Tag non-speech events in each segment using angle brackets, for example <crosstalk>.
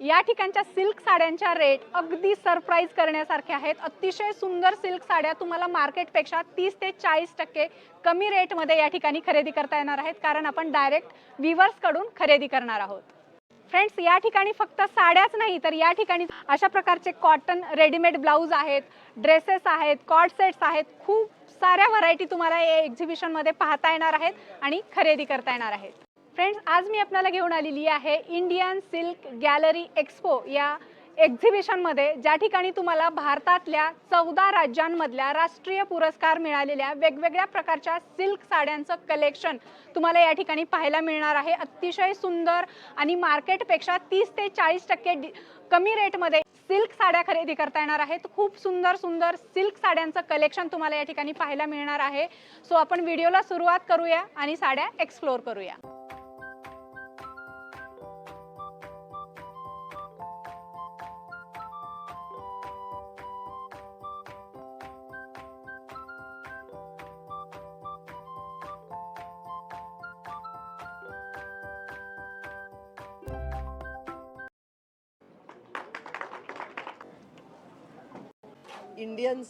या ठिकाणच्या सिल्क साड्यांच्या रेट अगदी सरप्राईज करण्यासारखे आहेत. अतिशय सुंदर सिल्क साड्या तुम्हाला मार्केटपेक्षा तीस ते चाळीस टक्के कमी रेटमध्ये या ठिकाणी खरेदी करता येणार आहेत. कारण आपण डायरेक्ट विवर्सकडून खरेदी करणार आहोत. फ्रेंड्स या ठिकाणी फक्त साड्याच नाही तर या ठिकाणी अशा प्रकारचे कॉटन रेडीमेड ब्लाऊज आहेत ड्रेसेस आहेत कॉड सेट्स आहेत. खूप साऱ्या व्हरायटी तुम्हाला या एक्झिबिशनमध्ये पाहता येणार आहेत आणि खरेदी करता येणार आहेत. फ्रेंड्स आज मी आपल्याला घेऊन आलेली आहे इंडियन सिल्क गॅलरी एक्सपो या एक्झिबिशनमध्ये ज्या ठिकाणी तुम्हाला भारतातल्या चौदा राज्यांमधल्या राष्ट्रीय पुरस्कार मिळालेल्या वेगवेगळ्या प्रकारच्या सिल्क साड्यांचं कलेक्शन तुम्हाला या ठिकाणी पाहायला मिळणार आहे. अतिशय सुंदर आणि मार्केटपेक्षा तीस ते चाळीस टक्के कमी रेटमध्ये सिल्क साड्या खरेदी करता येणार आहेत. खूप सुंदर सुंदर सिल्क साड्यांचं कलेक्शन तुम्हाला या ठिकाणी पाहायला मिळणार आहे. सो आपण व्हिडिओला सुरुवात करूया आणि साड्या एक्सप्लोअर करूया.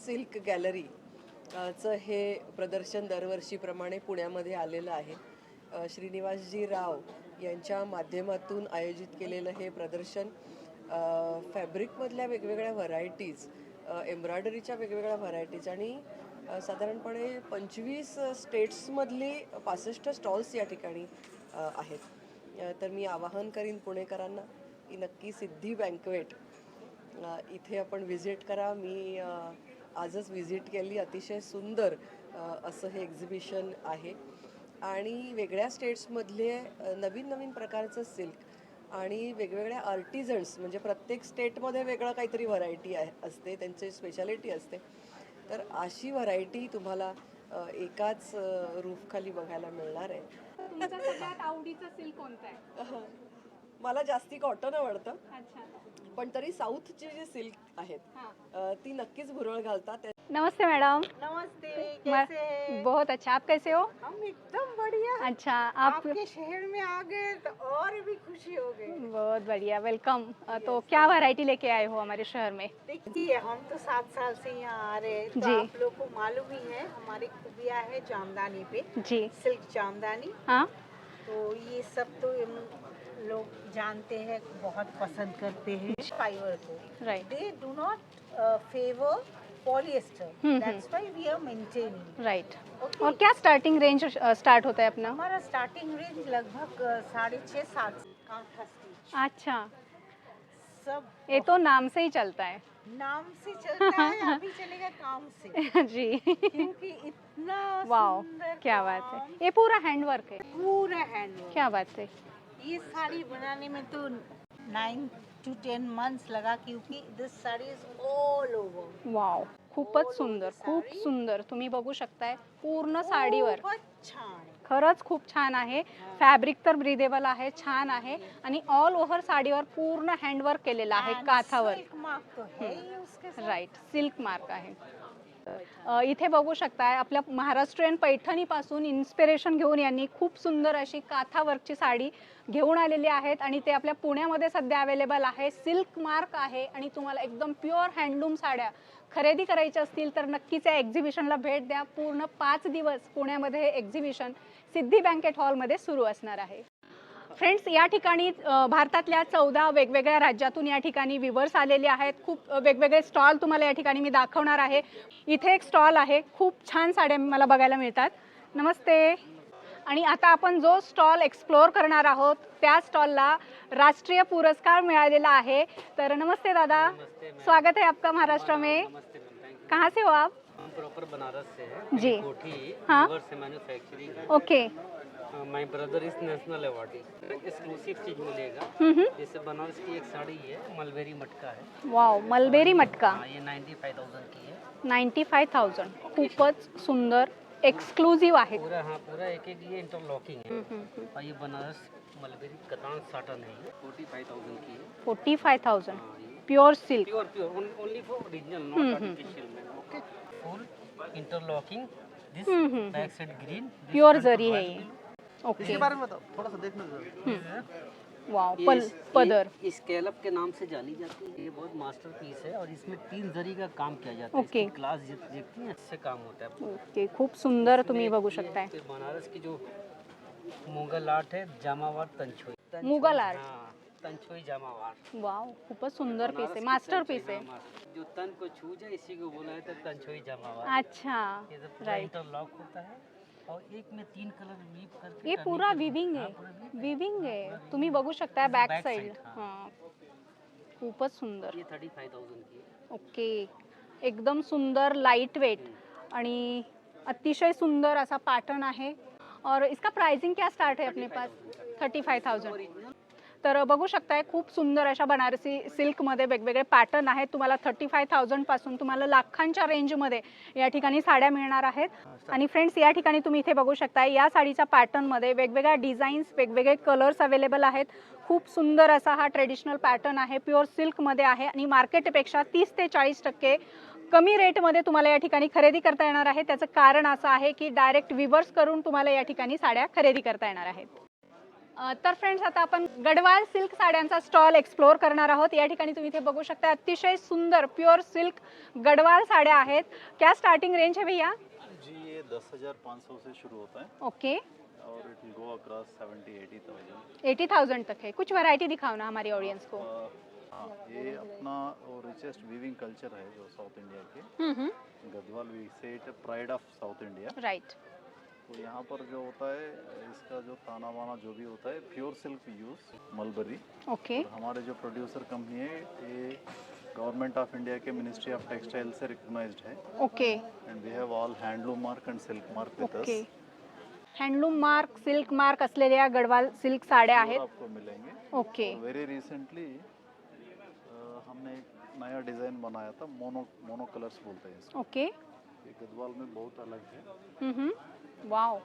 सिल्क गॅलरी चं हे प्रदर्शन दरवर्षीप्रमाणे पुण्यामध्ये आलेलं आहे. श्रीनिवासजी राव यांच्या माध्यमातून आयोजित केलेलं हे प्रदर्शन फॅब्रिकमधल्या वेगवेगळ्या व्हरायटीज एम्ब्रॉयडरीच्या वेगवेगळ्या व्हरायटीज आणि साधारणपणे पंचवीस स्टेट्समधली पासष्ट स्टॉल्स या ठिकाणी आहेत. तर मी आवाहन करीन पुणेकरांना की नक्की सिद्धी बँकवेट इथे आपण व्हिजिट करा. मी आजच व्हिजिट केली अतिशय सुंदर असं हे एक्झिबिशन आहे. आणि वेगळ्या स्टेट्समधले नवीन नवीन प्रकारचं सिल्क आणि वेगवेगळ्या आर्टिझन्स म्हणजे प्रत्येक स्टेटमध्ये वेगळं काहीतरी व्हरायटी आहे असते त्यांची स्पेशालिटी असते. तर अशी व्हरायटी तुम्हाला एकाच रूफखाली बघायला मिळणार आहे. आवडीचं सिल्क कोणतं आहे? मला जास्ती कॉटन आवडतं. पण तरी साऊथची जी सिल्क आहेत. अ, ती नक्कीच भुरळ घालतात. नमस्ते मैडम. नमस्ते मैं- कैसे हैं? बहुत अच्छा. आप कैसे हो? हम एकदम बढ़िया. अच्छा आप आपके शहर में आ गए तो और भी खुशी हो गई. बहुत बढ़िया वेलकम अ, तो क्या वैरायटी लेके आए हो हमारे शहर में? देखिए हम तो सात साल से यहाँ आ रहे हैं तो जी। आप लोग को मालूम ही है हमारी खूबियाँ है जामदानी पे जी. सिल्क जामदानी. हाँ. तो ये सब तो हम लोग जानते हैं बहुत पसंद करते हैं फाइबर को। Right they do not favour polyester that's why we are maintaining right और क्या स्टार्टिंग रेंज स्टार्ट होता है अपना? हमारा स्टार्टिंग रेंज लगभग साढ़े छः सात अच्छा। सब ये तो नाम से ही चलता है। नाम से चलता है <laughs> अभी चलेगा काम से। <laughs> जी। क्योंकि इतना वाओ क्या बात है। ये पूरा हैंडवर्क है। पूरा हैंड क्या बात है। ये साड़ी बनाने में तो नाइन टू टेन मंथ्स लगा क्योंकि this sari is all over wow खूपच सुंदर खूप सुंदर. तुम्ही बघू शकताय पूर्ण साडीवर. छान खरंच खूप छान आहे. फॅब्रिक तर ब्रिदेबल आहे छान आहे. आणि ऑल ओव्हर साडीवर पूर्ण हँडवर्क केलेलं आहे काथावर सिल्क मार्क तो है ही उसके साथ. राईट सिल्क मार्क आहे. अ, इथे बघू शकताय आपल्या महाराष्ट्रीयन पैठणीपासून इन्स्पिरेशन घेऊन यांनी खूप सुंदर अशी काथा वर्कची साडी घेऊन आलेली आहेत आणि ते आपल्या पुण्यामध्ये सध्या अवेलेबल आहे. सिल्क मार्क आहे आणि तुम्हाला एकदम प्युअर हँडलूम साड्या खरेदी करायच्या असतील तर नक्कीच या एक्झिबिशनला भेट द्या. पूर्ण पाच दिवस पुण्यामध्ये हे एक्झिबिशन सिद्धी बँकेट हॉलमध्ये सुरू असणार आहे. फ्रेंड्स या ठिकाणी भारतातल्या चौदा वेगवेगळ्या राज्यातून या ठिकाणी विवर्स आलेले आहेत. खूप वेगवेगळे स्टॉल तुम्हाला या ठिकाणी मी दाखवणार आहे. इथे एक स्टॉल आहे. खूप छान साड्या मला बघायला मिळतात. नमस्ते. आणि आता आपण जो स्टॉल एक्सप्लोअर करणार आहोत त्या स्टॉलला राष्ट्रीय पुरस्कार मिळालेला आहे. तर नमस्ते दादा. स्वागत है आपका महाराष्ट्र में. नमस्ते कहाँ से हो आप? प्रॉपर बनारस से हैं. जी। कोठी हाँ। से manufacturing okay. My brother is national awardee exclusive चीज़ मिलेगा. जैसे बनारस की एक साड़ी है मलबेरी मटका है। वाव मलबेरी मटका। हाँ ये नाइन्टी फाइव थाउज़ेंड की है। नाईन्टी फाय थाउजंड खूपच सुंदर एक्सक्लूझिव्ह आहे. पूरा हाँ पूरा एक एक ये इंटरलॉकिंग है. और ये बनारस मलबेरी कतान साटन है। फोर्टी फाइव थाउज़ेंड की है। फोर्टी फाय थाउजंड हाँ ये pure silk pure pure only for original not. Artificial में okay full interlocking this back side green pure zari है ये। ओके इसके बारे में बताओ थोड़ा सा देखने दो। वाव ये पल पदर। स्केलअप के नाम से जानी जाती है। ये बहुत मास्टर पीस है और इसमें तीन जरी का काम किया जाता है। ओके। इसकी क्लास जित देखती हैं इससे काम होता है। ओके खूप सुंदर तुम्ही बघू शकताय बनारस की जो मुगल आर्ट है जामावार तंछोई। मुगल आर्ट? हाँ, तंछोई जामावार। वाव खूपच सुंदर पीस आहे की मास्टर पीस आहे हाँ, जो तन को छू जाए इसी को बोला है तो तंछोई जामावार। अच्छा ये सब इंटरलॉक होता है और एक में तीन कलर वीव करके करनी पुरा है। विविंग हाँ, आहे। विविंग आहे तुम्ही बघू शकता बॅक साइड हां. खूपच सुंदर. ये थर्टी फाइव थाउजेंड की है. ओके. एकदम सुंदर लाइट वेट आणि अतिशय सुंदर असा पॅटर्न आहे. और इसका प्राइसिंग क्या स्टार्ट है अपने पास? थर्टी फाय थाउजंड तर बघू शकताय खूप सुंदर अशा बनारसी सिल्कमध्ये वेगवेगळे पॅटर्न आहेत. तुम्हाला थर्टी फाय थाउजंडपासून तुम्हाला लाखांच्या रेंजमध्ये या ठिकाणी साड्या मिळणार आहेत. आणि फ्रेंड्स या ठिकाणी तुम्ही इथे बघू शकताय या साडीच्या पॅटर्नमध्ये वेगवेगळ्या डिझाईन्स वेगवेगळे कलर्स अवेलेबल आहेत. खूप सुंदर असा हा ट्रेडिशनल पॅटर्न आहे प्युअर सिल्कमध्ये आहे आणि मार्केटपेक्षा तीस ते चाळीस टक्के कमी रेटमध्ये तुम्हाला या ठिकाणी खरेदी करता येणार आहे. त्याचं कारण असं आहे की डायरेक्ट विवर्स करून तुम्हाला या ठिकाणी साड्या खरेदी करता येणार आहेत. तर फ्रेंड्स आता आपण गडवाल सिल्क साड्यांचा स्टॉल एक्सप्लोअर करणार आहोत. या ठिकाणी तुम्ही इथे बघू शकता अतिशय सुंदर प्युअर सिल्क गडवाल साड्या आहेत. क्या स्टार्टिंग रेंज है भैया? जी ये दस हज़ार पाँच सौ से शुरू होता है। ओके और it will go across seventy eighty thousand eighty thousand तक है। कुछ वैरायटी दिखाओ ना हमारी ऑडियंस को। हाँ ये अपना रिचेस्ट वीविंग कल्चर है जो साउथ इंडिया के। हम्म, हम्म, Gadwal we say it pride of south India right तो यहाँ पर जो होता है इसका जो ताना वाना जो भी होता है pure silk use mulberry okay और हमारे जो प्रोड्यूसर कंपनी है ये गवर्नमेंट ऑफ़ इंडिया के मिनिस्ट्री ऑफ़ टेक्सटाइल से रिकग्नाइज्ड है। Okay and we have all handloom mark and silk mark with us handloom mark silk mark असलेल्या गडवाल सिल्क साड्या आहेत। आपको मिलेंगे। ओके वेरी रिसेंटली हमने एक नया डिज़ाइन बनाया था मोनो मोनो कलर्स बोलते हैं इसको। ओके ये गदवाल में बहुत अलग है। वाव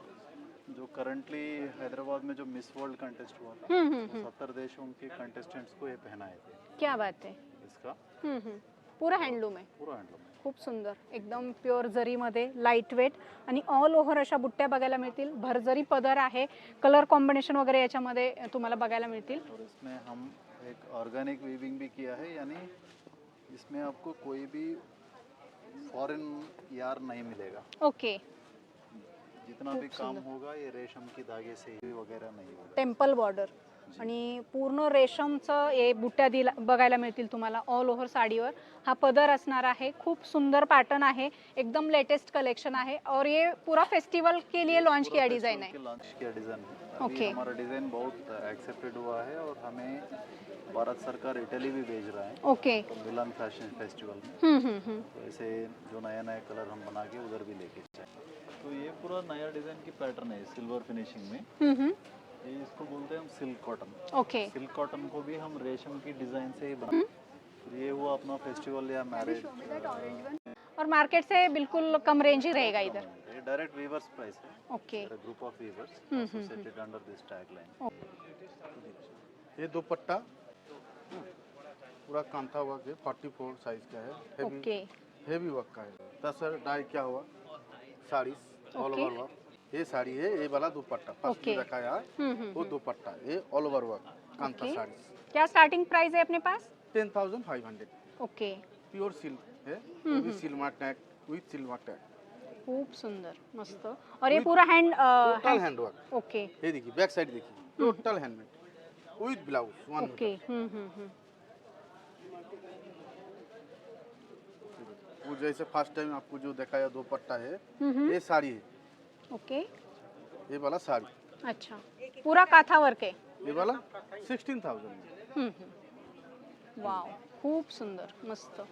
जो करंटली हैदराबाद में जो मिस वर्ल्ड कंटेस्ट हुआ था हम्म, सत्तर देशों के कंटेस्टेंट्स को ये पहनाए थे। क्या बात है। इसका? हम्म, हम्म. पुरा हँडलूम आहे पूरा हैंडलूम खूप सुंदर। एकदम प्युअर जरीमध्ये लाइट वेट आणि ऑल ओव्हर अशा बुट्ट्या बघायला मिळतील. भरजरी पदर आहे. कलर कॉम्बिनेशन वगैरे याच्यामध्ये तुम्हाला बघायला मिळतील. और इसमें हम एक ऑर्गेनिक वीविंग भी किया है यानी इसमें आपको कोई भी फॉरेन यार नहीं मिलेगा। ओके जितना भी काम होगा ये रेशम की धागे से ही वगैरह नहीं होगा। टेम्पल बॉर्डर आणि पूर्ण रेशमचं हे बुट्ट्या दिला बघायला मिळतील तुम्हाला ऑल ओव्हर साडीवर. हा पदर असणार आहे खूप सुंदर पॅटर्न आहे एकदम लेटेस्ट कलेक्शन आहे. और ये पूरा फेस्टिवल के लिए लॉन्च किया डिजाइन है लॉन्च किया डिज़ाइन Okay. हमारा डिज़ाइन बहुत एक्सेप्टेड हुआ है और हमें भारत सरकार इटली भी भेज रहा है। ओके तो मिलान फैशन फेस्टिवल में. तो ऐसे जो नया नया कलर हम बना के उधर भी लेके जाए तो ये पूरा नया डिज़ाइन की पैटर्न है सिल्वर फिनिशिंग में। हम्म, हम्म. ये इसको बोलते हैं हम silk cotton okay silk cotton को भी हम रेशम की डिज़ाइन से ही बना तो ये हुआ अपना फेस्टिवल या मैरिज और मार्केट से बिल्कुल कम रेंज ही रहेगा इधर। ये डायरेक्ट वीवर्स प्राइस है। Okay group of weavers hmm, associated under this tagline ये दुपट्टा। पूरा कांथा वर्क है फोर्टी फोर साइज़ का है। हेवी ओके हेवी वर्क का है। तसर डाई क्या हुआ? साड़ी ऑल ओवर वर्क ये साड़ी है ये वाला दुपट्टा फ़र्स्ट में रखा है हम्म, हम्म, वो दुपट्टा ये all over work Okay. Sari. क्या स्टार्टिंग प्राइस है अपने pass? Ten thousand five hundred okay pure silk है silver tag with silver tag खूप सुंदर मस्त। और ये पूरा hand total hand work okay ये देखिए बैक साइड देखिए total handmade with blouse one okay hmm, hmm, वो जैसे फर्स्ट टाइम आपको जो दिखाया दुपट्टा है ये साड़ी है। ओके। ये वाला साड़ी। अच्छा। पूरा काथा वर्क आहे ये वाला? सिक्सटीन थाउजेंड हम्म, हम्म. वाव खूप सुंदर मस्त।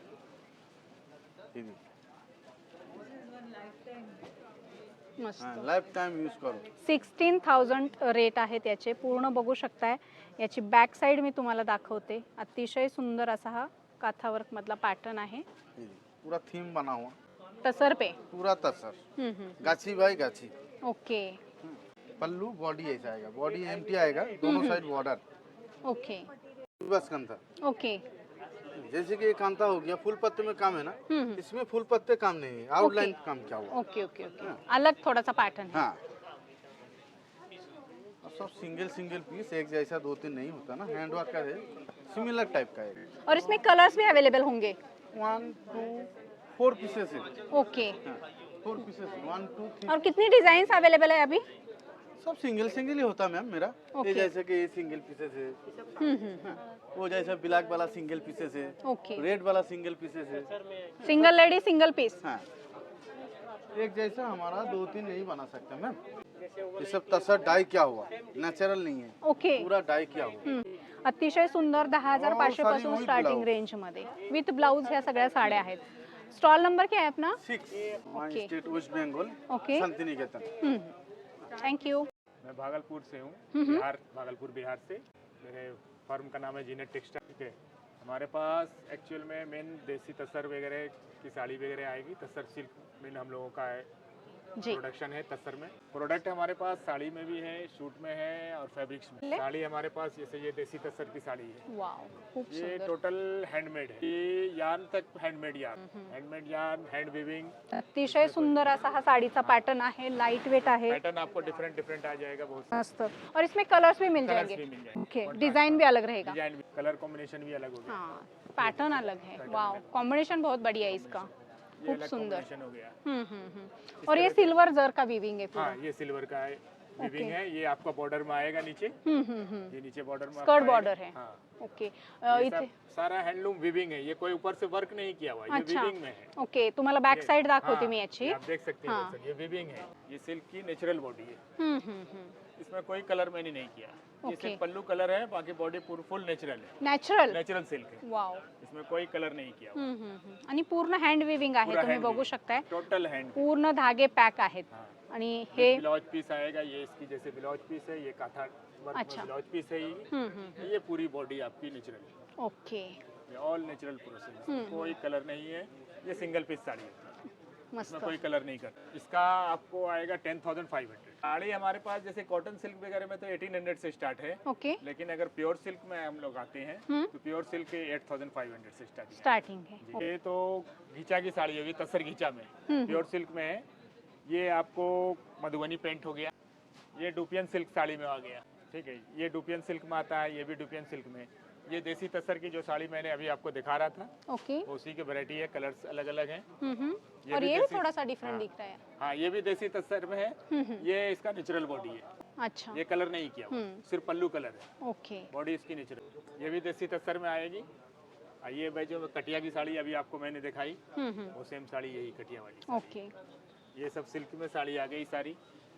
लाइफ टाइम यूज करो। सिक्स्टीन थाउजंड रेट आहे त्याचे पूर्ण बघू शकताय. याची बॅक साईड मी तुम्हाला दाखवते. अतिशय सुंदर असा हा काथावर्क मधला पॅटर्न आहे. पूरा थीम बना हुआ। टसर पे? पूरा तसर। हम्म, हम्म. गाछी बाई गाछी। ओके। पल्लू बॉडी ऐसा आएगा। बॉडी एम्प्टी आएगा दोनों साइड बॉर्डर ओके। बस कंधा ओके। जैसे कि ये कांता हो गया फुल पत्ते में काम है ना? हम्म, हम्म. इसमें फुल पत्ते काम नहीं है। आउटलाइन काम क्या हुआ? Okay okay okay. अलग थोडासा पॅटर्न हाँ। सब सिंगल सिंगल पीस एक जैसा दो तीन नहीं होता ना। हैंड वर्क का है। सिमिलर टाइप का है। और इसमें कलर्स भी अवेलेबल होंगे। वन टू फोर पीसेस है okay four pieces one two three और कितनी डिज़ाइन अवेलेबल है अभी? सब सिंगल सिंगल ही होता मैम मेरा। Okay. ये जैसे कि ये सिंगल पीसेस है। हम्म हम्म। हाँ, वो जैसा ब्लैक वाला सिंगल पीसेस है। ओके रेड वाला सिंगल पीसेस है। सिंगल लेडी सिंगल पीस हाँ। एक जैसा हमारा दो तीन नहीं बना सकते मैम ये सब तसर डाई क्या हुआ? नेचुरल नहीं है। ओके पूरा डाई क्या हुआ? हम्म. अतिशय सुंदर दहा हज़ार हो, पाचशे सारी पासून with स्टार्टिंग. रेंज मध्ये. विथ ब्लाउज ह्या सगळ्या साड्या आहेत. स्टॉल नंबर क्या है अपना six one Okay. State West Bengal okay thank you मैं भागलपुर से हूँ हम्म। बिहार भागलपुर बिहार से। मेरे फर्म का नाम है जीनेट टेक्सटाइल ठीक है हमारे पास एक्चुअल में मेन देसी तसर वगैरह की साड़ी वगैरह आएगी तसर सिल्क मेन हम लोगों का है। प्रोडक्शन है तसर में। प्रोडक्ट हमारे पास साड़ी में भी है सूट में है और फैब्रिक्स में? साड़ी हमारे पास जैसे ये देसी तसर की साड़ी है। ये टोटल हैंडमेड है। ये यार्न तक handmade yarn handmade yarn hand weaving अतिशय सुंदर असा हा साडीचा पॅटर्न आहे लाइट वेट आहे। पैटर्न आपको डिफरेंट डिफरेंट आ जाएगा बहुत मस्त। और इसमें कलर्स भी मिल जाएंगे। ओके डिजाइन भी अलग रहेगा। डिजाइन कलर कॉम्बिनेशन भी अलग होगा। हाँ पैटर्न अलग है। वाव कॉम्बिनेशन बहुत बढ़िया है इसका। अलग सुंदर. हो गया. हम्म हम्म हम्म. और ये सिल्वर जर का वीविंग है पूरा. हाँ ये सिल्वर का है विविंग है ये आपका बॉर्डर में आएगा नीचे। हम्म हम्म हम्म। ये नीचे बॉर्डर में स्कर्ट बॉर्डर है। हाँ। ओके इथे सारा हैंडलूम विविंग है ये कोई ऊपर से वर्क नहीं किया हुआ अच्छा, ये विविंग में है। ओके तुम्हाला बॅक साइड दाखवते हाँ, मी याची आप देख सकते हैं हाँ। ये विविंग है ये सिल्क की नेचुरल बॉडी है। हम्म हम्म हम्म। इसमें कोई कलर मैंने नहीं किया। ये। सिर्फ़ पल्लू कलर है बाकी बॉडी पूरी फुल नेचुरल है। नॅचरल नेचुरल सिल्क है। वाव इसमें कोई कलर नहीं किया हम्म. आणि पूर्ण हँड विविंग आहे तुम्ही बघू. शकताय। टोटल हैंड पूर्ण धागे पॅक आहेत। हाँ। आणि हे ब्लाउज पीस आएगा ये इसकी जैसे ब्लाउज पीस है ये काथा वर्क अच्छा। ब्लाउज पीस है ये। हम्म हम्म ये पूरी बॉडी आपकी नेचुरल है। Okay. All natural process hmm. कोई कलर नहीं है ये सिंगल पीस साड़ी है। मस्त। कोई कलर नहीं कर इसका आपको आएगा ten thousand five hundred sari हमारे पास जैसे कॉटन सिल्क वगैरह में तो एटीन हंड्रेड से स्टार्ट है। ओके। लेकिन अगर प्योर सिल्क में हम लोग आते हैं हम्म। तो प्योर सिल्क के एट थाउज़ेंड फाइव हंड्रेड से स्टार्ट स्टार्टिंग है। ये तो घीचा की साड़ी होगी तसर घीचा में। हम्म। प्योर सिल्क में है ये आपको मधुबनी पेंट हो गया। ये डुपियन सिल्क साड़ी में आ गया। ठीक है ये डुपियन सिल्क में आता है ये भी डुपियन सिल्क में। ये देसी तसर की जो साड़ी मैंने अभी आपको दिखा रहा था ओके। उसी की वैरायटी है कलर्स अलग अलग हैं. ये और भी ये भी थोड़ा सा डिफरेंट हाँ। दिख रहा है। हाँ ये भी देसी तसर में है. ये इसका नेचुरल बॉडी है। अच्छा। ये कलर नहीं किया हम्म. सिर्फ़ पल्लू कलर है। ओके। बॉडी इसकी नेचुरल ये भी देसी तसर में आएगी। और ये भाई जो कटिया की साड़ी अभी आपको मैंने दिखाई. वो सेम साड़ी यही कटिया वाली ओके। ये सब सिल्क में साड़ी आ गई सारी।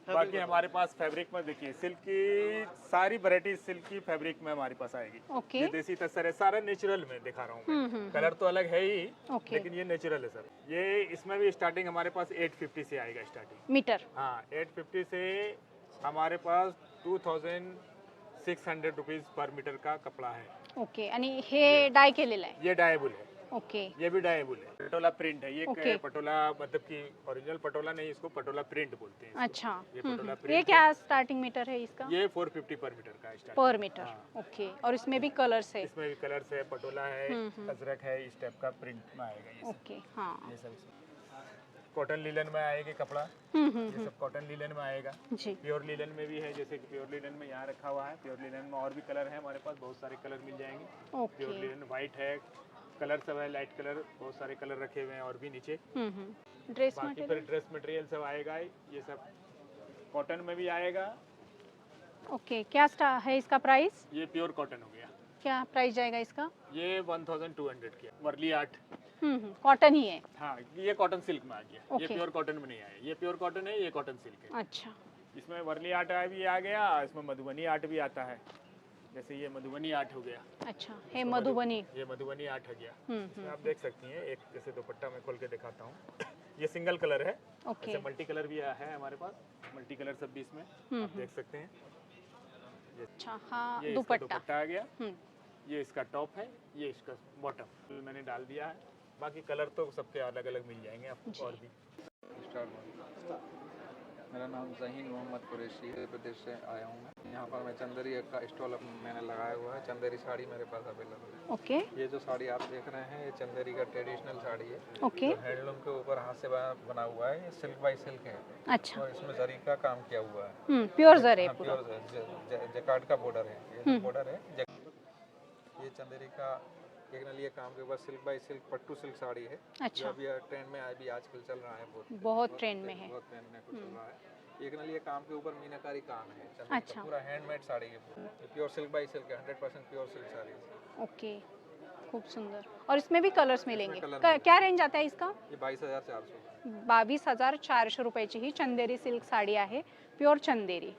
बाकी हमारे पास फैब्रिक में देखिए सिल्क की सारी वैरायटी सिल्क की फैब्रिक में हमारे पास आएगी। ओके। ये देसी तसर है सारा नेचुरल में दिखा रहा हूँ हम्म मैं हम्म. कलर तो अलग है ही ओके। लेकिन ये नेचुरल है सर। ये इसमें भी स्टार्टिंग हमारे पास 850 से आएगा स्टार्टिंग मीटर। हाँ 850 से हमारे पास 2600 रुपीस पर मीटर का कपड़ा है। ओके आणि हे डाय केलेलं आहे ये डायबल है। ओके। ये भी डायबल है। पटोला प्रिंट है। ये Okay. पटोला मतलब कि ओरिजिनल पटोला नहीं इसको पटोला प्रिंट बोलते हैं। अच्छा। ये हम्म, पटोला हम्म. print ये क्या स्टार्टिंग मीटर है इसका? ये 450 पर मीटर का स्टार्ट पर मीटर हाँ। ओके। और इसमें भी कलर्स है? इसमें भी कलर्स है पटोला है हम्म, हम्म। अजरक है इस टाइप का प्रिंट में आएगा ये सब। ओके हाँ। ये सब कॉटन लीलन में आएगी कपड़ा। हम्म हम्म ये सब कॉटन लीलन में आएगा। जी। प्योर लीलन में भी है जैसे कि प्योर लीलन में यहाँ रखा हुआ है। प्योर लीलन में और भी कलर है हमारे पास बहुत सारे कलर मिल जाएँगे। ओके। प्योर लीलन वाइट है कलर सब है लाइट कलर बहुत सारे कलर रखे हुए हैं और भी नीचे। हम्म हम्म। ड्रेस बाकी फिर मटेरियल ड्रेस मटेरियल सब आएगा ये सब। कॉटन में भी आएगा। ओके क्या स्टा है इसका प्राइस ये प्योर कॉटन हो गया। क्या प्राइस जाएगा इसका? ये 1200 की वर्ली आर्ट। हम्म हम्म कॉटन ही है। हाँ ये कॉटन सिल्क में आ गया। ये प्योर कॉटन में नहीं आया। ये प्योर कॉटन है ये कॉटन सिल्क है। अच्छा। इसमें वर्ली आर्ट भी आ गया इसमें मधुबनी आर्ट भी आता है। जैसे ये मधुबनी आर्ट हो गया। अच्छा हे मधुबनी। ये मधुबनी आर्ट हो गया। हम्म हम्म। आप देख सकती हैं एक जैसे दुपट्टा मैं खोल के दिखाता हूँ। ये सिंगल कलर है। ओके। मल्टी कलर भी है हमारे पास मल्टी कलर सब भी इसमें। हम्म, आप देख सकते हैं। अच्छा हाँ दुपट्टा। आ गया। ये इसका टॉप है ये इसका बॉटम। मैंने डाल दिया है। बाकी कलर तो सबके अलग अलग मिल जाएँगे आपको और भी। मेरा नाम जहीन मोहम्मद कुरैशी मध्य प्रदेश से आया हूँ मैं। यहाँ पर मैं चंदेरी का स्टॉल मैंने लगाया हुआ है। चंदेरी साड़ी मेरे पास अवेलेबल है। ओके। ये जो साड़ी आप देख रहे हैं ये चंदेरी का ट्रेडिशनल साड़ी है। ओके। जो हैंडलूम के ऊपर हाथ से बना हुआ है। ये सिल्क बाई सिल्क है। अच्छा। और इसमें जरी का काम किया हुआ है। हम्म, प्योर जर हाँ, प्योर जकार्ड का बॉर्डर है। ये बॉर्डर है। ये चंदेरी का एक नलिए काम के ऊपर सिल्क बाई सिल्क पट्टू सिल्क साड़ी है। जो अच्छा। अभी ट्रेंड में अभी आजकल चल रहा है बहुत। बहुत ट्रेंड में है। बहुत ट्रेंड में कुछ चल रहा है। एक नलिए काम के ऊपर मीनाकारी काम है। का अच्छा। पूरा हैंडमेड साड़ी है। प्योर सिल्क बाई सिल्क है hundred percent pure silk sari है। ओके खूप सुंदर। और इसमें भी कलर्स मिलेंगे। कलर क्या रेंज आता है इसका? ये बाईस हज़ार चार सौ। बावीस हज़ार चार चारशे रुपयाची ही चंदेरी सिल्क साडी आहे प्युअर चंदेरी।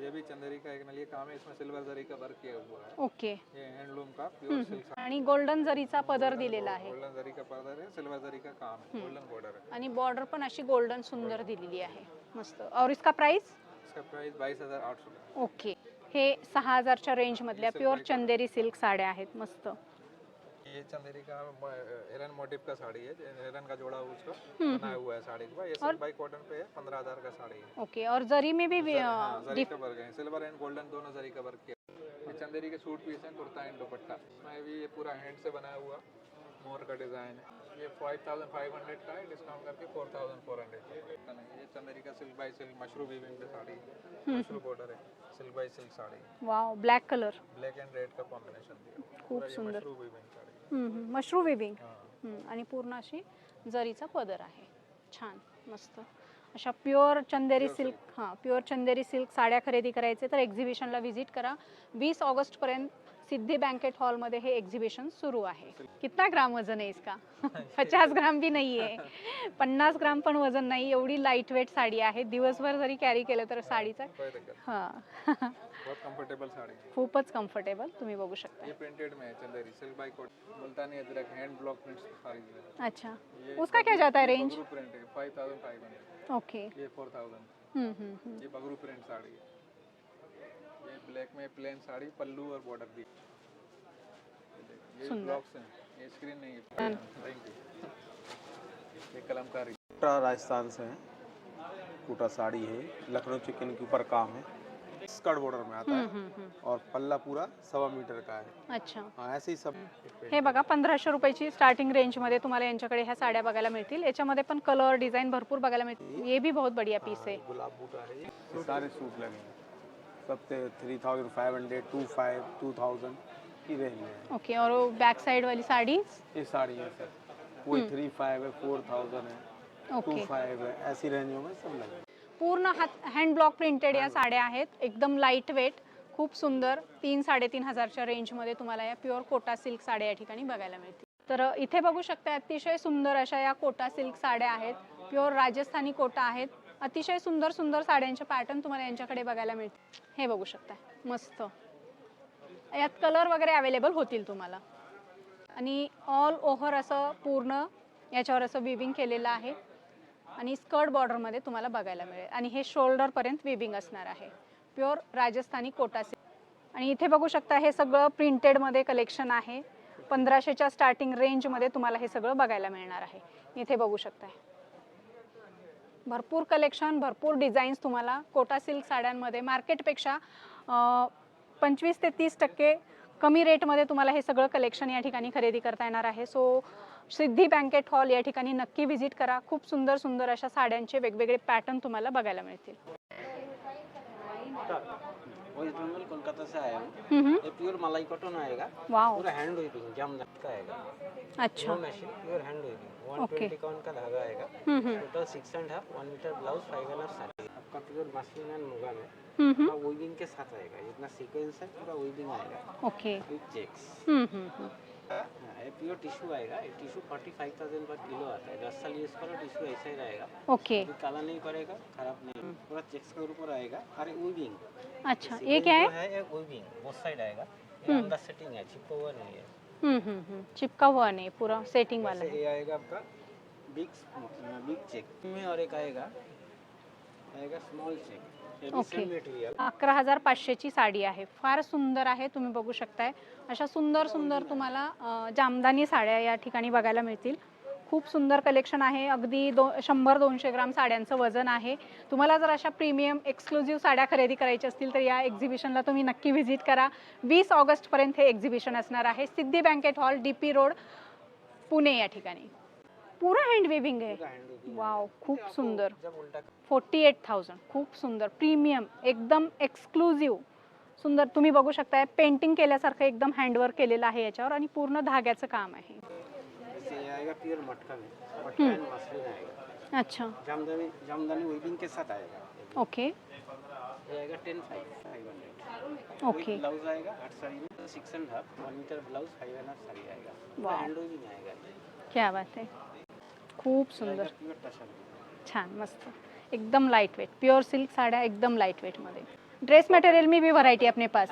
ये भी चंदेरी का एक काम है इसमें सिल्वर जरी का वर्क किया हुआ है। ओके। ये हैंडलूम का प्योर सिल्क आणि गोल्डन जरीचा पदर दिलेला आहे. गोल्डन जरी का पर्दर है सिल्वर जरी का काम है गोल्डन बॉर्डर है। आणि बॉर्डर पण अशी गोल्डन सुंदर दिलेली आहे. मस्त. और इसका प्राइस इसका प्राइस बाईस हजार आठ सौ ओके. हे सहा हजारच्या रेंजमधल्या प्युअर चंदेरी सिल्क साड्या आहेत. मस्त. ये चंदेरी का हिरन मोटिव का साड़ी है हिरन का जोड़ा उसका बनाया हुआ है साड़ी का ये सिल्क बाई कॉटन पे है पंद्रह हज़ार का साड़ी है। ओके और जरी में भी हाँ, जरी का वर्क है। सिल्वर एंड गोल्डन दोनों जरी का वर्क ये चंदेरी के सूट पीस हैं कुर्ता एंड दुपट्टा। इसमें भी ये पूरा हैंड से बनाया हुआ मोर का डिज़ाइन है। ये फाइव थाउज़ेंड फाइव हंड्रेड का है डिस्काउंट करके फोर थाउज़ेंड फोर हंड्रेड ये चंदेरी का सिल्क बाई सिल्क मशरू वीविंग की साड़ी है। मशरू बॉर्डर है silk by silk sari wow black colour black and red का कॉम्बिनेशन दिया। ये सुंदर। मशरू वीविंग मशरूम विविंग. आणि पूर्ण अशी जरीचा पदर आहे. छान मस्त. अशा प्युअर चंदेरी सिल्क हां प्युअर चंदेरी सिल्क साड्या खरेदी करायचे तर एक्झिबिशनला व्हिजिट करा. वीस ऑगस्टपर्यंत सिद्धी बँकेट हॉलमध्ये हे एक्झिबिशन सुरू आहे. कितना ग्राम वजन आहे इसका? <laughs> पचास ग्राम भी नाही आहे पन्नास ग्राम पण वजन नाही. एवढी लाइट वेट साडी आहे. दिवसभर जरी कॅरी केलं तर साडीचा. हां. बहुत कंफर्टेबल साड़ी. खूपच कम्फर्टेबल तुम्ही बघू शकता. ये प्रिंटेड में है चंदेरी. सिल्क बाई कोट मुल्तानी अजरक हैंड ब्लॉक प्रिंट साड़ी. अच्छा. उसका क्या जाता है रेंज प्रिंट है ओके ये फोर थाउजेंड हम्म, हम्म. ये बगरू प्रिंट साड़ी. है ब्लैक में प्लेन साड़ी पल्लू और बॉर्डर भी। ये। ब्लॉक्स हैं। ये स्क्रीन नहीं है। थैंक यू ये कलमकारी। कोटा राजस्थान से है। कोटा साड़ी है। लखनऊ चिकन के ऊपर काम है। स्कर्ट बॉर्डर में आता हम्म, है। हम्म, हम्म. और पल्ला पूरा सवा मीटर का है। अच्छा। हाँ ऐसे ही सब हे बघा पंधराशे रुपयाची स्टार्टिंग रेंजमध्ये तुम्हाला यांच्याकडे ह्या साड्या बघायला मिळतील. याच्यामध्ये पण कलर डिझाइन भरपूर बघायला मिळतील. ये भी बहुत बढ़िया पीस है गुलाब बूटा है सारे सूट लगे सब three thousand five hundred two five two thousand की रेंज में ओके और बैक साइड वाली साड़ी? ये साड़ी है सर कोई थ्री फाइव है फोर थाउजेंड है। टू ओके फाइव है ऐसी रेंजों में सब लगे। पूर्ण हात हँड ब्लॉक प्रिंटेड या साड्या आहेत एकदम लाइट वेट खूप सुंदर तीन साडेतीन हजारच्या रेंजमध्ये तुम्हाला या प्युअर कोटा सिल्क साड्या या ठिकाणी बघायला मिळतील. तर इथे बघू शकता अतिशय सुंदर अशा या कोटा सिल्क साड्या आहेत. प्युअर राजस्थानी कोटा आहेत. अतिशय सुंदर सुंदर साड्यांचे पॅटर्न तुम्हाला यांच्याकडे बघायला मिळतील. हे बघू शकता मस्त. यात कलर वगैरे अवेलेबल होतील तुम्हाला. आणि ऑल ओव्हर असं पूर्ण याच्यावर असं विविंग केलेलं आहे. आणि स्कर्ट बॉर्डरमध्ये तुम्हाला बघायला मिळेल. आणि हे शोल्डरपर्यंत विविंग असणार आहे. प्युअर राजस्थानी कोटा सिल्क आणि इथे बघू शकता हे सगळं प्रिंटेडमध्ये कलेक्शन आहे. पंधराशेच्या स्टार्टिंग रेंजमध्ये तुम्हाला हे सगळं बघायला मिळणार आहे. इथे बघू शकताय. भरपूर कलेक्शन भरपूर डिझाईन्स तुम्हाला. कोटा सिल्क साड्यांमध्ये मार्केटपेक्षा पंचवीस ते तीस टक्के कमी रेटमध्ये तुम्हाला हे सगळं कलेक्शन या ठिकाणी खरेदी करता येणार आहे. सो सिद्धी बँकेट हॉल या ठिकाणी नक्की व्हिजिट करा. खूप सुंदर सुंदर अशा साड्यांचे वेगवेगळे पॅटर्न तुम्हाला बघायला मिळतील. वेस्ट बंगाल कोलकाता से आया हूँ। हम्म, हम्म. ये प्योर मलाई कॉटन आएगा। वाओ पूरा हैंड वीविंग जाम का आएगा। अच्छा। Machine pure hand weaving one. Twenty count का धागा आएगा। हम्म, हम्म. Total six and half one metre blouse five and half sari. आपका प्योर मशीन एंड मुगा में। हम्म, हम्म. वीविंग के साथ आएगा। जितना सीक्वेंस है पूरा वीविंग आएगा। ओके विथ चेक्स हम्म, हम्म, हम्म. ये प्योर टिश्यू आएगा टिश्यू फोर्टी फाइव थाउज़ेंड पर किलो आता है। दस साल यूज़ करो टिश्यू ऐसा ही रहेगा। ओके कभी काला नहीं पड़ेगा खराब नहीं। पूरा चेक्स के ऊपर आएगा। और वीविंग अच्छा ये क्या है? है ये वीविंग बोथ साइड आएगा। अंदर सेटिंग है चिपको हुआ नहीं है। हम्म, हम्म, हम्म. चिपका हुआ नहीं पूरा सेटिंग वाला ये आएगा आपका बिग बिग चेक में और एक आएगा। आएगा स्मॉल चेक मटेरियल अकरा हजार पाचशेची साडी आहे. फार सुंदर आहे तुम्ही बघू शकताय. अशा सुंदर सुंदर तुम्हाला जामदानी साड्या या ठिकाणी बघायला मिळतील. खूप सुंदर कलेक्शन आहे. अगदी दो शंभर दोनशे ग्राम साड्यांचं वजन आहे. तुम्हाला जर अशा प्रीमियम एक्सक्लुझिव्ह साड्या खरेदी करायच्या असतील तर या एक्झिबिशनला तुम्ही नक्की व्हिजिट करा. वीस ऑगस्टपर्यंत हे एक्झिबिशन असणार आहे. Siddhi banquet hall D P road Pune या ठिकाणी. पुरं हैंड वेविंग आहे वाव खूप सुंदर। फोर्टी एट थाउजंड खूप सुंदर प्रीमियम एकदम एक्सक्लुझिव्ह सुंदर तुम्ही बघू शकताय पेंटिंग केल्यासारखं एकदम हँडवर्क केलेलं आहे याच्यावर आणि पूर्ण धाग्याचं काम आहे. जैसे ये आएगा प्योर मटका में मटका एंड मसलिन आएगा। अच्छा। जामदानी के साथ आएगा। ओके आएगा ten five five okay blouse आएगा आठ साड़ी में six and half one metre blouse five and half sari आएगा। हैंड वेविंग आएगा। क्या बात आहे खूप सुंदर. छान मस्त. एकदम लाईट वेट प्युअर सिल्क साड्या एकदम लाईट वेटमध्ये ड्रेस मटेरियल में भी वैरायटी अपने pass.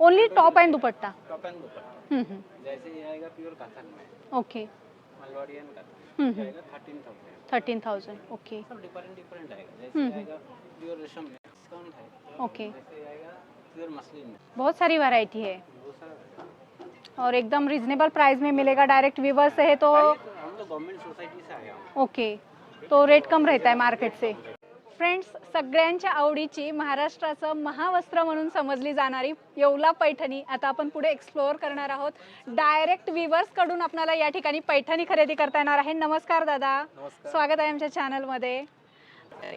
Only top and dupatta. Okay thirteen okay okay बहुत सारी वैरायटी है. और एकदम रिजनेबल प्राइस में मिलेगा. डायरेक्ट व्यूवर से है तो गवर्नमेंट सोसाइटी से आए हैं ओके. तो रेट कम रहता है मार्केट से फ्रेंड्स सगळ्यांच्या आवडीची महाराष्ट्राचं महावस्त्र म्हणून समजली जाणारी येवला पैठणी आता आपण पुढे एक्सप्लोअर करणार आहोत. डायरेक्ट विवर्सकडून आपल्याला या ठिकाणी पैठणी खरेदी करता येणार आहे. नमस्कार दादा. स्वागत आहे आमच्या चॅनलमध्ये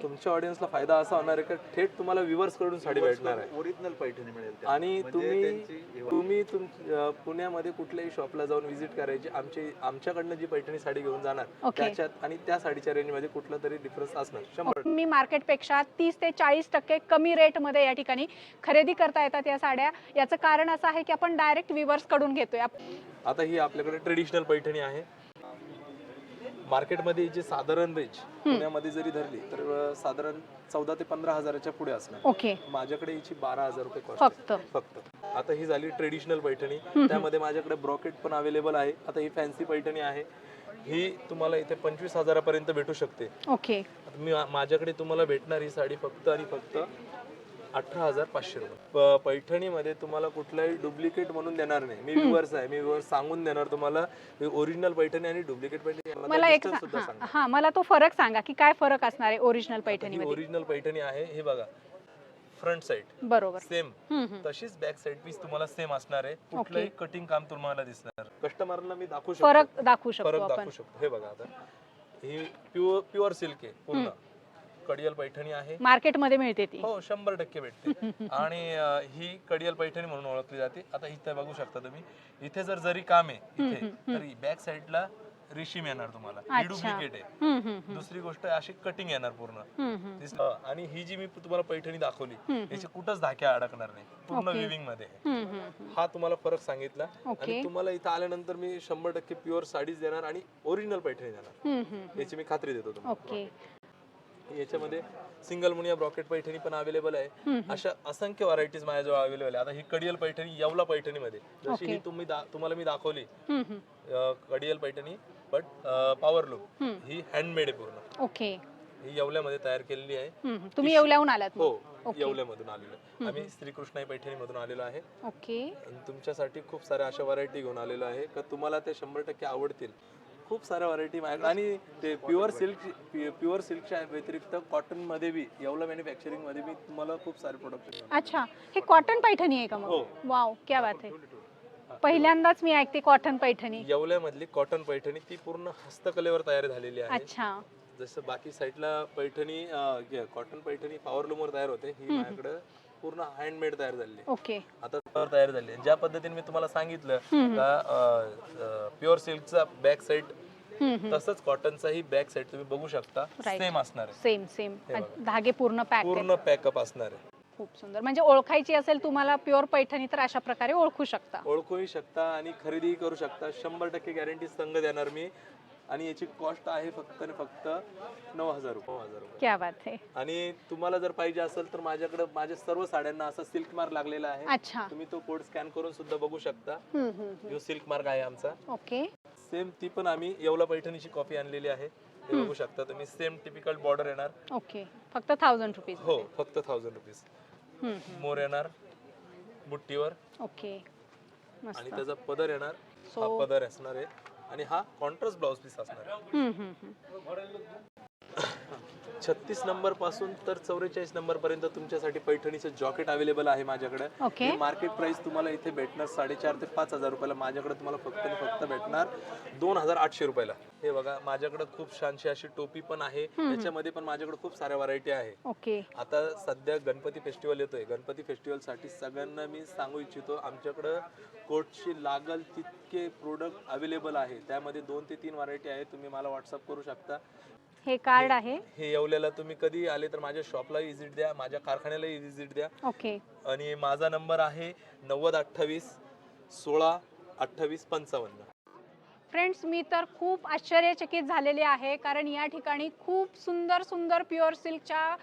तुमच्या ऑडियन्सला फायदा असा होणार आहे का? थेट तुम्हाला व्ह्युअर्सकडून साडी भेटणार आहे. ओरिजिनल पैठणी मिळेल. आणि म्हणजे तुम्ही त्यांची तुम्ही तुम अं, पुण्यामध्ये कुठल्याही शॉपला जाऊन व्हिजिट करायची आमची आमच्याकडनं जी पैठणी साडी घेऊन जाणार Okay. त्याच्यात आणि त्या साडीच्या रेंजमध्ये कुठला तरी डिफरन्स असणार. शंभर मी मार्केटपेक्षा तीस ते चाळीस टक्के कमी रेटमध्ये या ठिकाणी खरेदी करता येतात या साड्या. याचं कारण असं आहे की आपण डायरेक्ट विवर्सकडून घेतोय. आप- आता ही आपल्याकडे ट्रेडिशनल पैठणी आहे. मार्केटमध्ये जी साधारण रेंज पुण्यामध्ये जरी धरली तर साधारण चौदा ते पंधरा हजाराच्या पुढे असणार. ओके. माझ्याकडे हिची बारा हजार रुपये कॉस्ट फक्त. फक्त. आता ही झाली ट्रेडिशनल पैठणी. त्यामध्ये माझ्याकडे ब्रॉकेट पण अवेलेबल आहे. आता ही फॅन्सी पैठणी आहे. ही तुम्हाला इथे पंचवीस हजारापर्यंत भेटू शकते. ओके. मी माझ्याकडे तुम्हाला भेटणार ही साडी फक्त आणि फक्त अठरा हजार पाचशे रुपये. प- पैठणीमध्ये तुम्हाला कुठलाही डुप्लिकेट म्हणून देणार नाही. मी व्ह्युअर्स आहे. मी व्ह्युअर्स सांगून देणार तुम्हाला ओरिजिनल पैठणी आणि डुप्लिकेट पैठणी मला एक हा सांगा. हा मला तो फरक सांगा की काय फरक असणार आहे ओरिजिनल पैठणीमध्ये? ओरिजिनल पैठणी आहे हे बघा. फ्रंट साईड बरोबर. सेम. तशीच बॅक साईड पीस तुम्हाला सेम असणार आहे. कुठलंही कटिंग काम तुम्हाला दिसणार. कस्टमरला मी दाखवू शकतो. फरक दाखवू शकतो फरक दाखवू शकतो. हे बघा आता. ही प्युअर प्युअर सिल्क आहे पूर्ण. कडियल पैठणी आहे. मार्केटमध्ये मिळते ती. हो शंभर टक्के भेटते. <laughs> आणि ही कडियल पैठणी म्हणून ओळखली जाते. आता इथे बघू शकता तुम्ही. इथे जर जरी काम आहे इथे तर बॅक साईडला रेशीम येणार तुम्हाला. डुप्लिकेट आहे. दुसरी गोष्ट अशी कटिंग येणार पूर्ण? आणि ही जी मी तुम्हाला पैठणी दाखवली याची कुठंच धाक्या अडकणार नाही. पूर्ण विविंगमध्ये. हा तुम्हाला फरक सांगितला. आणि तुम्हाला इथं आल्यानंतर मी शंभर टक्के प्युअर साडीज देणार आणि ओरिजिनल पैठणी देणार. याची मी खात्री देतो तुम्हाला. याच्यामध्ये सिंगल मुनिया ब्रॉकेट पैठणी पण अवेलेबल आहे. अशा असंख्य व्हरायटीज माझ्याजवळ अवेलेबल आहे. आता ही कडियल पैठणी येवला पैठणीमध्ये. जशी ही तुम्ही दा- तुम्हाला मी दाखवली. अं, Kadiyal Paithani but power look he handmade आहे पूर्ण. ओके. ही येवल्यामध्ये तयार केलेली आहे. हम्म. तुम्ही येवल्याहून आलात मग? हो येवल्यामधून आलेलो आहे. आम्ही श्रीकृष्णाई पैठणीमधून आलेलो आहे. ओके. आणि तुमच्यासाठी खूप साऱ्या अशा व्हरायटी घेऊन आलेलो आहे. का तुम्हाला ते शंभर टक्के आवडतील खूप साऱ्या व्हरायटी माझ्याकडे आणि ते प्युअर सिल्क प्युअर सिल्कच्या व्यतिरिक्त कॉटनमध्ये बी येवला मॅन्युफॅक्चरिंगमध्ये बी तुम्हाला खूप सारे प्रोडक्ट अच्छा हे कॉटन पैठणी आहे का हो. मग वाव क्या बात आहे पहिल्यांदाच मी ऐकते कॉटन पैठणी. येवल्यामधली कॉटन पैठणी ती पूर्ण हस्तकलेवर तयार झालेली आहे. अच्छा. जसं बाकी साईडला पैठणी कॉटन पैठणी पॉवर लूमवर तयार होते ही माझ्याकडे पूर्ण हँडमेड तयार आहे. ओके. आता त्यावर तयार झाली. ज्या पद्धतीने मी तुम्हाला सांगितलं का प्युअर सिल्कचा बॅक साईड तसंच कॉटनचाही बॅक साईड तुम्ही बघू शकता. सेम असणार आहे. Same same. धागे पूर्ण पॅक पूर्ण पॅकअप असणार आहे. खूप सुंदर. म्हणजे ओळखायची असेल तुम्हाला प्युअर पैठणी तर अशा प्रकारे ओळखू शकता. ओळखूही शकता आणि खरेदीही करू शकता. शंभर टक्के गॅरंटी संघ देणार मी. आणि याची कॉस्ट आहे फक्त आणि फक्त नऊ हजार रुपये. नऊ हजार रुपये. क्या बात आहे आणि तुम्हाला जर पाहिजे असेल तर माझ्याकडे माझ्या सर्व साड्यांना असा सिल्क मार्क लागलेला आहे. अच्छा. तुम्ही तो कोड स्कॅन करून सुद्धा बघू शकता. हम्म, हम्म, हम्म. जो सिल्क मार्क आहे आमचा. ओके सेम ती पण आम्ही येवला पैठणीची कॉपी आणलेली आहे. बघू शकता तुम्ही. सेम टिपिकल बॉर्डर येणार. ओके फक्त थाउजंड रुपीज हो फक्त थाउजंड रुपीज मोर येणार बुट्टीवर. ओके आणि मस्त. त्याचा पदर येणार. हा पदर असणार आहे. आणि हा कॉन्ट्रास्ट ब्लाऊज पीस असणार आहे हम्म, हम्म, हम्म. छत्तीस नंबरपासून तर चौवेचाळीस नंबर पर्यंत तुमच्यासाठी पैठणीचं जॉकेट अवेलेबल आहे माझ्याकडे. ओके. हे मार्केट प्राइस तुम्हाला इथे भेटणार साडेचार ते पाच हजार रुपयाला. माझ्याकडे तुम्हाला फक्त आणि फक्त भेटणार दोन हजार आठशे रुपयाला. हे बघा माझ्याकडे खूप छानशी अशी टोपी पण आहे. त्याच्यामध्ये पण माझ्याकडे खूप साऱ्या व्हरायटी आहे. ओके. आता सध्या गणपती फेस्टिवल येतोय. गणपती फेस्टिवलसाठी सगळ्यांना मी सांगू इच्छितो आमच्याकडं कोटची लागल तितके प्रोडक्ट अवेलेबल आहे. त्यामध्ये दोन ते तीन व्हरायटी आहे. तुम्ही मला व्हॉट्सअप करू शकता. हे कार्ड आहे. हे येवल्याला तुम्ही कधी आले तर माझ्या शॉपला व्हिजिट द्या माझ्या कारखान्यालाही व्हिजिट द्या. ओके आणि माझा नंबर आहे नव्वद अठ्ठावीस सोळा अठ्ठावीस पंचावन्न. फ्रेंड्स मी तर खूप आश्चर्यचकित झालेले आहे कारण या ठिकाणी खूप सुंदर सुंदर प्युअर सिल्कच्या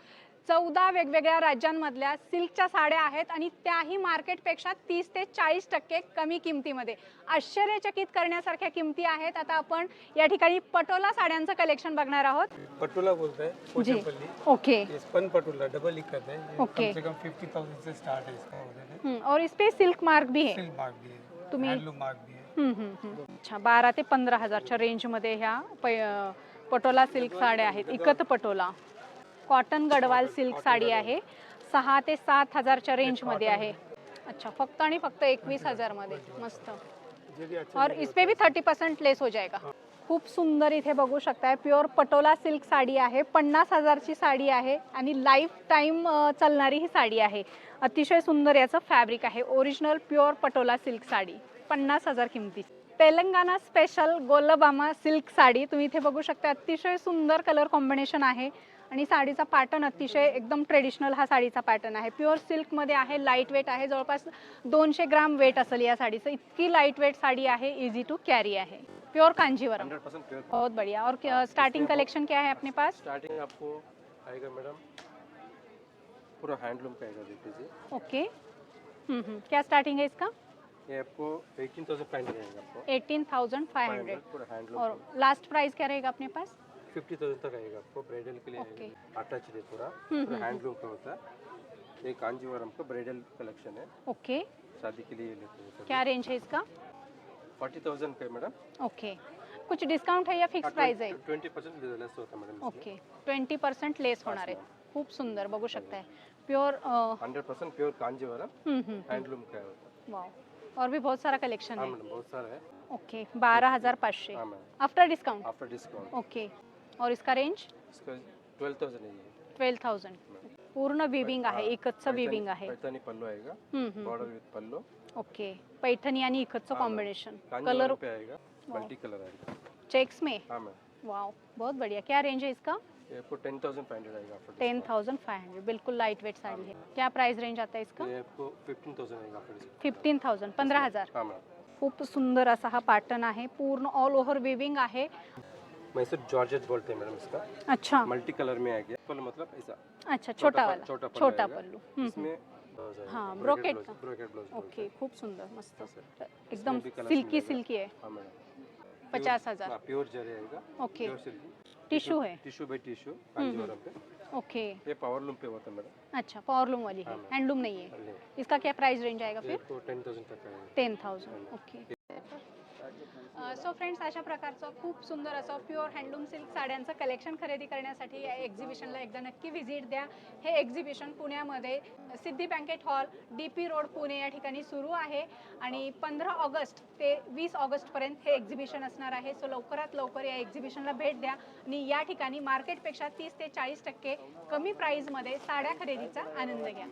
चौदा वेगवेगळ्या राज्यांमधल्या सिल्कच्या साड्या आहेत आणि त्याही मार्केटपेक्षा तीस ते चाळीस टक्के कमी किमतीमध्ये. आश्चर्यचकित करण्यासारख्या किमती आहेत. आता आपण या ठिकाणी पटोला साड्यांचं कलेक्शन बघणार आहोत. पटोला बोलते जी. पोचमपल्ली ओके. ये स्पन पटोला डबल है ये ओके। कम से कम फिफ्टी थाउजेंड से स्टार्ट है इसका ऑर्डर हम्म, और इस पे सिल्क मार्क भी है. सिल्क मार्क भी है. तुम्ही- हैंडलूम मार्क भी है. हम्म, हम्म, हम्म. अच्छा बारा ते पंधरा हजारच्या रेंजमध्ये ह्या पै अं, पटोला सिल्क साड्या आहेत. इकत पटोला. कॉटन गडवाल सिल्क साडी आहे. सहा ते सात हजारच्या रेंजमध्ये आहे. अच्छा फक्त आणि फक्त एकवीस हजारमध्ये. मस्त. और इस पे भी थर्टी पर्सेंट लेस हो जाएगा. खूप सुंदर इथे बघू शकताय. प्युअर पटोला सिल्क साडी आहे. पन्नास हजारची साडी आहे आणि लाईफ टाईम चालणारी ही साडी आहे. अतिशय सुंदर याचं फॅब्रिक आहे. Original pure Patola silk sari. पन्नास हजार किमती. Telangana special गोलबामा silk sari. तुम्ही इथे बघू शकता अतिशय सुंदर कलर कॉम्बिनेशन आहे. आणि साडीचा पॅटर्न अतिशय एकदम ट्रेडिशनल हा साडीचा पॅटर्न आहे. प्युअर सिल्कमध्ये आहे लाइट वेट आहे. जवळपास दोनशे ग्राम वेट असेल या साडीचं. इतकी लाइट वेट साडी आहे इजी टू कैरी है प्योर कांजीवरम. बहुत बढ़िया. और स्टार्टिंग कलेक्शन क्या है अपने पास? स्टार्टिंग आपको आएगा मैडम पूरा हैंडलूम का आएगा देख लीजिए। ओके हम्म, हम्म. क्या स्टार्टिंग है इसका? ये आपको एटीन थाउजेंड फाइव हंड्रेड आएगा आपको। एटीन थाउजेंड फाइव हंड्रेड पूरा हैंडलूम और लास्ट प्राइस क्या रहेगा अपने पास? फिफ्टी थाउज़ेंड तक आएगा आपको ब्राइडल के लिए। अटैच है पूरा हम्म, हम्म, हैंडलूम का होता है। ये कांजीवरम का ब्राइडल कलेक्शन है। ओके शादी के लिए लेते हैं क्या रेंज है इसका? फोर्टी थाउज़ेंड का मैडम। ओके कुछ डिस्काउंट है या फिक्स प्राइस है? ट्वेंटी परसेंट लेस होता है madam okay twenty percent less होणार आहे खूप सुंदर बघू शकताय pure hundred percent pure Kanjeevaram. Handloom का होता है और भी बहुत सारा कलेक्शन हाँ है। बहुत सारा है। ओके बारह हज़ार पाचशे हाँ after discount after discount okay और इसका रेंज इसका ट्वेल्व थाउजेंड है ये। ट्वेल्व थाउजंड पूर्ण विविंग आहे एकचं विविंग आहे. Pallu border with pallu. Okay Paithani आणि इखतचं हाँ, कॉम्बिनेशन कलर मल्टी कलर आएगा चेक्स में? हाँ मैम. वाओ बहुत बढ़िया. क्या रेंज है इसका? ये आपको टेन थाउजेंड फाइव हंड्रेड आएगा after ten thousand five hundred बिल्कुल लाइट वेट साड़ी है क्या प्राइस रेंज आता है इसका? ये आपको फिफ्टीन थाउजेंड आएगा आफ्टर डिस्काउंट फिफ्टीन थाउजंड पंधरा हजार. हाँ मैम. खूप सुंदर असा हा पॅटर्न आहे. पूर्ण ऑल ओव्हर विविंग आहे. मैसूर जॉर्जेट बोलते हैं मैडम इसका। अच्छा। मल्टी कलर में आ गया पल्लो मतलब ऐसा। अच्छा छोटा वाला। छोटा पल्लू छोटा पल्लू। हम्म, हम्म. इसमें हाँ, brocade brocade का। brocade ब्लाउज ओके खूब सुंदर मस्त। एकदम सिल्की सिल्की है। हाँ पचास हज़ार। हाँ प्योर जरी आएगा। ओके। टिश्यू है। Tissue by tissue okay. ये पावर लूम पे होता है मैडम। अच्छा पावरलूम वाली है। हाँ, हैंडलूम नहीं है। इसका क्या प्राइस रेंज आएगा फिर? टेन थाउज़ेंड तक ten thousand okay. So friends अशा प्रकारचं खूप सुंदर असं प्युअर हँडलूम सिल्क साड्यांचं कलेक्शन खरेदी करण्यासाठी या एक्झिबिशनला एकदा नक्की व्हिजिट द्या. हे एक्झिबिशन पुण्यामध्ये Siddhi banquet hall D P road Pune या ठिकाणी सुरू आहे. आणि पंधरा ऑगस्ट ते वीस ऑगस्टपर्यंत हे एक्झिबिशन असणार आहे. सो लवकरात लवकर या एक्झिबिशनला भेट द्या. आणि या ठिकाणी मार्केटपेक्षा तीस ते चाळीस टक्के कमी प्राईजमध्ये साड्या खरेदीचा आनंद घ्या.